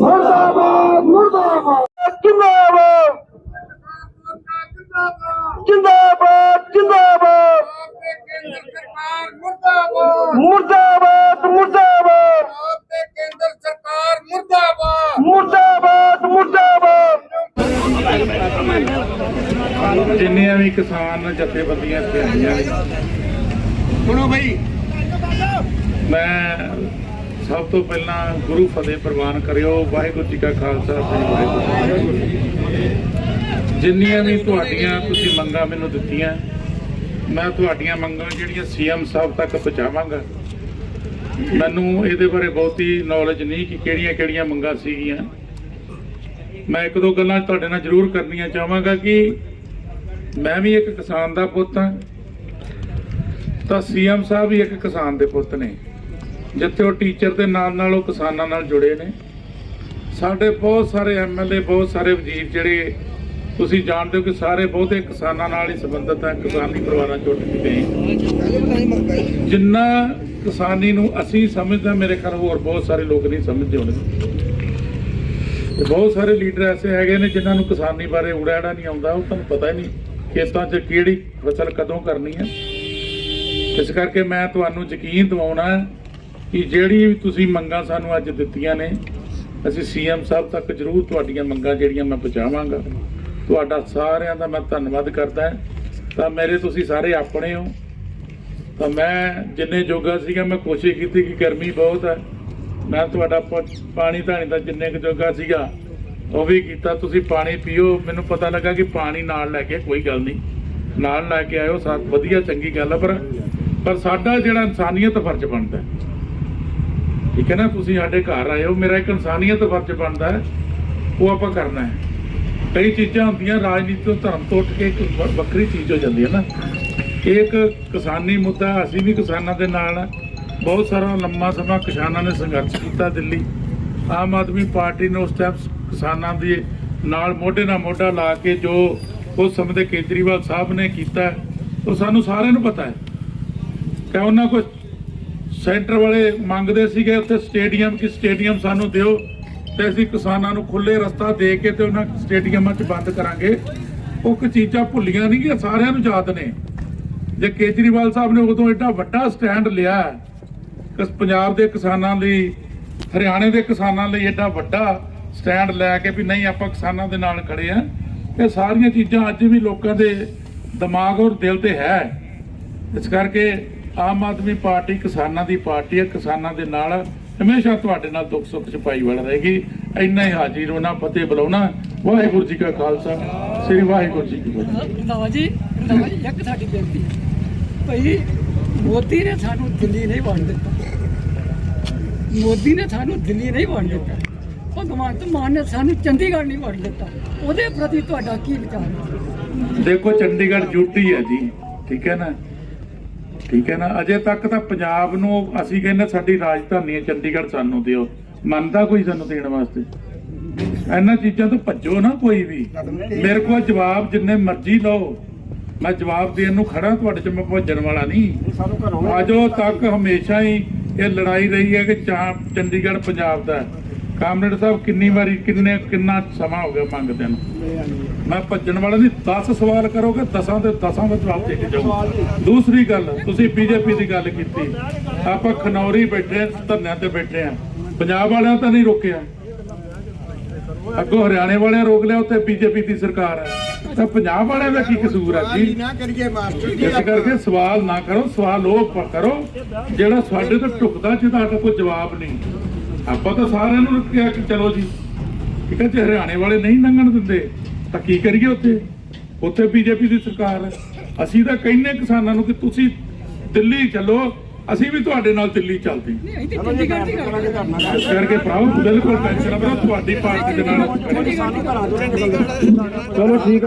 ਮੁਰਦਾਬਾਦ ਮੁਰਦਾਬਾਦ। ਜਿੰਦਾਬਾਦ। ਜਿੰਦਾਬਾਦ ਜਿੰਦਾਬਾਦ। ਮੁਰਦਾਬਾਦ ਮੁਰਦਾਬਾਦ। ਕੇਂਦਰ ਸਰਕਾਰ ਮੁਰਦਾਬਾਦ ਮੁਰਦਾਬਾਦ। ਮੁਰਦਾਬਾਦ ਜਿੰਨੀਆਂ ਵੀ ਕਿਸਾਨ ਜਥੇਬੰਦੀਆਂ ਇੱਥੇ ਆਈਆਂ ਨੇ। ਸੁਣੋ ਭਾਈ ਮੈਂ ਸਭ ਤੋਂ ਪਹਿਲਾਂ ਗੁਰੂ ਫਤਿਹ ਪ੍ਰਵਾਨ ਕਰਿਓ, ਵਾਹਿਗੁਰੂ ਜੀ ਕਾ ਖਾਲਸਾ, ਸ੍ਰੀ ਵਾਹਿਗੁਰੂ ਜੀ ਜਿੰਨੀਆਂ ਵੀ ਤੁਹਾਡੀਆਂ ਤੁਸੀਂ ਮੰਗਾਂ ਮੈਨੂੰ ਦਿੱਤੀਆਂ, ਮੈਂ ਤੁਹਾਡੀਆਂ ਮੰਗਾਂ ਜਿਹੜੀਆਂ ਸੀਐਮ ਸਾਹਿਬ ਤੱਕ ਪਹੁੰਚਾਵਾਂਗਾ। ਮੈਨੂੰ ਇਹਦੇ ਬਾਰੇ ਬਹੁਤੀ ਨੌਲੇਜ ਨਹੀਂ ਕਿ ਕਿਹੜੀਆਂ ਕਿਹੜੀਆਂ ਮੰਗਾਂ ਸੀਗੀਆਂ। ਮੈਂ ਇੱਕ ਦੋ ਗੱਲਾਂ ਤੁਹਾਡੇ ਨਾਲ ਜ਼ਰੂਰ ਕਰਨੀਆਂ ਚਾਹਾਂਗਾ ਕਿ ਮੈਂ ਵੀ ਇੱਕ ਕਿਸਾਨ ਦਾ ਪੁੱਤ ਹਾਂ, ਤਾਂ ਸੀਐਮ ਸਾਹਿਬ ਵੀ ਇੱਕ ਕਿਸਾਨ ਦੇ ਪੁੱਤ ਨੇ। ਜਿੱਥੇ ਉਹ ਟੀਚਰ ਦੇ ਨਾਲ ਨਾਲ ਉਹ ਕਿਸਾਨਾਂ ਨਾਲ ਜੁੜੇ ਨੇ। ਸਾਡੇ ਬਹੁਤ ਸਾਰੇ ਐਮਐਲਏ ਬਹੁਤ ਸਾਰੇ ਵਜ਼ੀਰ ਜਿਹੜੇ ਤੁਸੀਂ ਜਾਣਦੇ ਹੋ ਕਿ ਸਾਰੇ ਬਹੁਤੇ ਕਿਸਾਨਾਂ ਨਾਲ ਹੀ ਸੰਬੰਧਿਤ ਹੈ ਕਿਸਾਨੀ ਪਰਿਵਾਰਾਂ ਚੋਂ ਗਏ ਜਿੰਨਾ ਕਿਸਾਨੀ ਨੂੰ ਅਸੀਂ ਸਮਝਦਾ, ਮੇਰੇ ਖਿਆਲ ਹੋਰ ਬਹੁਤ ਸਾਰੇ ਲੋਕ ਨਹੀਂ ਸਮਝਦੇ ਹੋਣਗੇ ਤੇ ਬਹੁਤ ਸਾਰੇ ਲੀਡਰ ਐਸੇ ਹੈਗੇ ਨੇ ਜਿਨ੍ਹਾਂ ਨੂੰ ਕਿਸਾਨੀ ਬਾਰੇ ਉੜਾੜਾ ਨਹੀਂ ਆਉਂਦਾ, ਉਹ ਤੁਹਾਨੂੰ ਪਤਾ ਹੀ ਨਹੀਂ ਖੇਤਾਂ 'ਚ ਕਿਹੜੀ ਫਸਲ ਕਦੋਂ ਕਰਨੀ ਹੈ ਇਸ ਕਰਕੇ ਮੈਂ ਤੁਹਾਨੂੰ ਯਕੀਨ ਦਿਵਾਉਣਾ ਕਿ ਜਿਹੜੀ ਵੀ ਤੁਸੀਂ ਮੰਗਾਂ ਸਾਨੂੰ ਅੱਜ ਦਿੱਤੀਆਂ ਨੇ, ਅਸੀਂ ਸੀਐਮ ਸਾਹਿਬ ਤੱਕ ਜ਼ਰੂਰ ਤੁਹਾਡੀਆਂ ਮੰਗਾਂ ਜਿਹੜੀਆਂ ਮੈਂ ਪਹੁੰਚਾਵਾਂਗਾ। ਤੁਹਾਡਾ ਸਾਰਿਆਂ ਦਾ ਮੈਂ ਧੰਨਵਾਦ ਕਰਦਾ ਤਾਂ ਮੇਰੇ ਤੁਸੀਂ ਸਾਰੇ ਆਪਣੇ ਹੋ। ਤਾਂ ਮੈਂ ਜਿੰਨੇ ਜੋਗਾ ਸੀਗਾ, ਮੈਂ ਕੋਸ਼ਿਸ਼ ਕੀਤੀ ਕਿ ਗਰਮੀ ਬਹੁਤ ਹੈ। ਮੈਂ ਤੁਹਾਡਾ ਪ- ਪਾਣੀ ਧਾਣੀ ਦਾ ਜਿੰਨੇ ਕੁ ਜੋਗਾ ਸੀਗਾ, ਉਹ ਵੀ ਕੀਤਾ। ਤੁਸੀਂ ਪਾਣੀ ਪੀਓ। ਮੈਨੂੰ ਪਤਾ ਲੱਗਾ ਕਿ ਪਾਣੀ ਨਾਲ ਲੈ ਕੇ ਕੋਈ ਗੱਲ ਨਹੀਂ। ਨਾਲ ਲੈ ਕੇ ਆਇਓ, ਸਾ, ਵਧੀਆ ਚੰਗੀ ਗੱਲ ਹੈ ਪਰ ਪਰ ਸਾਡਾ ਜਿਹੜਾ ਇਨਸਾਨੀਅਤ ਫਰਜ਼ ਬਣਦਾ ਠੀਕ ਹੈ ਨਾ? ਤੁਸੀਂ ਸਾਡੇ ਘਰ ਆਏ ਹੋ, ਮੇਰਾ ਇੱਕ ਇਨਸਾਨੀਅਤ ਫਰਜ਼ ਬਣਦਾ ਹੈ। ਉਹ ਆਪਾਂ ਕਰਨਾ ਹੈ। ਕਈ ਚੀਜ਼ਾਂ ਹੁੰਦੀਆਂ, ਰਾਜਨੀਤੀ ਤੋਂ ਧਰਮ ਤੋਂ ਉੱਠ ਕੇ ਇੱਕ ਵ- ਵੱਖਰੀ ਚੀਜ਼ ਹੋ ਜਾਂਦੀ ਹੈ ਨਾ। ਇਹ ਇੱਕ ਕਿਸਾਨੀ ਮੁੱਦਾ ਅਸੀਂ ਵੀ ਕਿਸਾਨਾਂ ਦੇ ਨਾਲ ਬਹੁਤ ਸਾਰਾ ਲੰਮਾ ਸਮਾਂ ਕਿਸਾਨਾਂ ਨੇ ਸੰਘਰਸ਼ ਕੀਤਾ ਦਿੱਲੀ। ਆਮ ਆਦਮੀ ਪਾਰਟੀ ਨੇ ਉਸ ਟਾਈਮ ਕਿਸਾਨਾਂ ਦੇ ਨਾਲ ਮੋਢੇ ਨਾਲ ਮੋਢਾ ਲਾ ਕੇ ਜੋ ਉਸ ਸਮੇਂ ਦੇ ਕੇਜਰੀਵਾਲ ਸਾਹਿਬ ਨੇ ਕੀਤਾ ਉਹ ਸਾਨੂੰ ਸਾਰਿਆਂ ਨੂੰ ਪਤਾ ਹੈ। ਕਿ ਉਹਨਾਂ ਕੋਲ ਸੈਂਟਰ ਵਾਲੇ ਮੰਗਦੇ ਸੀਗੇ ਉੱਥੇ ਸਟੇਡੀਅਮ ਕਿ ਸਟੇਡੀਅਮ ਸਾਨੂੰ ਦਿਓ ਤੇ ਅਸੀਂ ਕਿਸਾਨਾਂ ਨੂੰ ਖੁੱਲੇ ਰਸਤਾ ਦੇ ਕੇ ਤੇ ਉਹਨਾਂ ਸਟੇਡੀਅਮਾਂ 'ਚ ਬੰਦ ਕਰਾਂਗੇ। ਉਹ ਕੁ ਚੀਜ਼ਾਂ ਭੁੱਲੀਆਂ ਨਹੀਂ ਕਿ ਸਾਰਿਆਂ ਨੂੰ ਯਾਦ ਨੇ। ਜੇ ਕੇਜਰੀਵਾਲ ਸਾਹਿਬ ਨੇ ਉਦੋਂ ਐਡਾ ਵੱਡਾ ਸਟੈਂਡ ਲਿਆ ਕਿ ਪੰਜਾਬ ਦੇ ਕਿਸਾਨਾਂ ਲਈ, ਹਰਿਆਣੇ ਦੇ ਕਿਸਾਨਾਂ ਲਈ ਐਡਾ ਵੱਡਾ ਸਟੈਂਡ ਲੈ ਕੇ ਵੀ ਨਹੀਂ ਆਪਾਂ ਕਿਸਾਨਾਂ ਦੇ ਨਾਲ ਖੜੇ ਆ, ਇਹ ਸਾਰੀਆਂ ਚੀਜ਼ਾਂ ਅੱਜ ਵੀ ਲੋਕਾਂ ਦੇ ਦਿਮਾਗ ਔਰ ਦਿਲ ਤੇ ਹੈ। ਇਸ ਕਰਕੇ ਆਮ ਆਦਮੀ ਪਾਰਟੀ ਕਿਸਾਨਾਂ ਦੀ ਪਾਰਟੀ ਹੈ ਕਿਸਾਨਾਂ ਦੇ ਨਾਲ ਹਮੇਸ਼ਾ ਤੁਹਾਡੇ ਨਾਲ ਦੁੱਖ ਸੁੱਖ ਛਪਾਈ ਵਾਲਾ ਰਹੇਗੀ। ਇੰਨਾ ਹੀ ਹਾਜ਼ਰ ਹੋਣਾ ਫਤਿਹ ਬੁਲਾਉਣਾ। ਵਾਹਿਗੁਰੂ ਜੀ ਕਾ ਖਾਲਸਾ। ਸ੍ਰੀ ਵਾਹਿਗੁਰੂ ਜੀ ਕੀ ਫਤਿਹ। ਰੰਧਾਵਾ ਜੀ ਰੰਧਾਵਾ ਜੀ ਇੱਕ ਸਾਡੀ ਬੇਨਤੀ। ਭਈ ਮੋਦੀ ਨੇ ਸਾਨੂੰ ਦਿੱਲੀ ਨਹੀਂ ਵੰਡ ਦਿੱਤਾ। ਮੋਦੀ ਨੇ ਸਾਨੂੰ ਦਿੱਲੀ ਨਹੀਂ ਵੰਡ ਦਿੱਤਾ। ਭਗਵੰਤ ਮਾਨ ਨੇ ਸਾਨੂੰ ਚੰਡੀਗੜ੍ਹ ਨਹੀਂ ਵੰਡ ਦਿੱਤਾ। ਉਹਦੇ ਪ੍ਰਤੀ ਤੁਹਾਡਾ ਕੀ ਵਿਚਾਰ ਹੈ? ਦੇਖੋ ਚੰਡੀਗੜ੍ਹ ਯੂਟੀ ਹੈ ਜੀ ਠੀਕ ਹੈ ਨਾ? ਠੀਕ ਹੈ ਨਾ? ਅਜੇ ਤੱਕ ਤਾਂ ਪੰਜਾਬ ਨੂੰ ਅਸੀਂ ਕਹਿੰਦੇ ਸਾਡੀ ਰਾਜਧਾਨੀ ਹੈ ਚੰਡੀਗੜ੍ਹ ਸਾਨੂੰ ਦਿਓ। ਮੰਨਦਾ ਕੋਈ ਸਾਨੂੰ ਦੇਣ ਵਾਸਤੇ? ਇਹਨਾਂ ਚੀਜ਼ਾਂ ਤੋਂ ਭੱਜੋ ਨਾ ਕੋਈ ਵੀ। ਮੇਰੇ ਕੋਲ ਜਵਾਬ ਜਿੰਨੇ ਮਰਜ਼ੀ ਲਓ। ਮੈਂ ਜਵਾਬ ਦੇਣ ਨੂੰ ਖੜਾ ਤੁਹਾਡੇ ਚ ਮੈਂ ਭੱਜਣ ਵਾਲਾ ਨਹੀਂ। ਅਜੋ ਤੱਕ ਹਮੇਸ਼ਾ ਹੀ ਇਹ ਲੜਾਈ ਰਹੀ ਹੈ ਕਿ ਚੰਡੀਗੜ੍ਹ ਪੰਜਾਬ ਦਾ ਹੈ। ਕਾਮਰੇਡ ਸਾਹਿਬ ਕਿੰਨੀ ਵਾਰੀ ਕਿੰਨੇ ਕਿੰਨਾ ਸਮਾਂ ਹੋ ਗਿਆ ਮੰਗਦੇ ਨੂੰ? ਮੈਂ ਭੱਜਣ ਵਾਲਾ ਨਹੀਂ 10 ਸਵਾਲ ਕਰੋਗੇ 10ਾਂ ਦੇ 10ਾਂ ਦਾ ਜਵਾਬ ਦੇ ਕੇ ਜਾਊਂਗਾ ਦੂਸਰੀ ਗੱਲ ਤੁਸੀਂ ਬੀਜੇਪੀ ਦੀ ਗੱਲ ਕੀਤੀ। ਆਪਾਂ ਖਨੌਰੀ ਬੈਠੇ ਧਰਨਿਆਂ ਤੇ ਬੈਠੇ ਆ। ਪੰਜਾਬ ਵਾਲਿਆਂ ਤਾਂ ਨਹੀਂ ਰੋਕਿਆ। ਅੱਗੋਂ ਹਰਿਆਣੇ ਵਾਲਿਆਂ ਰੋਕ ਲਿਆ ਉੱਥੇ ਬੀਜੇਪੀ ਦੀ ਸਰਕਾਰ ਹੈ ਤਾਂ ਪੰਜਾਬ ਵਾਲਿਆਂ ਦਾ ਕੀ ਕਸੂਰ ਹੈ ਜੀ ਇਸ ਕਰਕੇ ਸਵਾਲ ਨਾ ਕਰੋ ਸਵਾਲ ਉਹ ਕਰੋ ਜਿਹੜਾ ਸਾਡੇ ਤੋਂ ਟੁਕਦਾ ਜਿਹਦਾ ਕੋਈ ਜਵਾਬ ਨਹੀਂ। ਆਪਾਂ ਤਾਂ ਸਾਰਿਆਂ ਨੂੰ ਕਿਹਾ ਕਿ ਚਲੋ ਜੀ। ਠੀਕ ਹੈ ਜੇ ਹਰਿਆਣੇ ਵਾਲੇ ਨਹੀਂ ਲੰਘਣ ਦਿੰਦੇ ਤਾਂ ਕੀ ਕਰੀਏ ਉੱਥੇ? ਉੱਥੇ ਬੀਜੇਪੀ ਦੀ ਸਰਕਾਰ ਹੈ। ਅਸੀਂ ਤਾਂ ਕਹਿੰਨੇ ਕਿਸਾਨਾਂ ਨੂੰ ਕਿ ਤੁਸੀਂ ਦਿੱਲੀ ਚੱਲੋ ਅਸੀਂ ਵੀ ਤੁਹਾਡੇ ਨਾਲ ਦਿੱਲੀ ਚੱਲਦੇ ਹਾਂ। ਨਹੀਂ ਤਾਂ ਚੰਡੀਗੜ੍ਹ ਦੀ ਗੱਲ ਹਾਂ। ਇਸ ਕਰਕੇ ਭਰਾਓ ਬਿਲਕੁਲ ਟੈਨਸ਼ਨ ਨਾ ਤੁਹਾਡੀ ਪਾਰਟੀ ਦੇ ਨਾਲ। ਚਲੋ ਠੀਕ ਹੈ।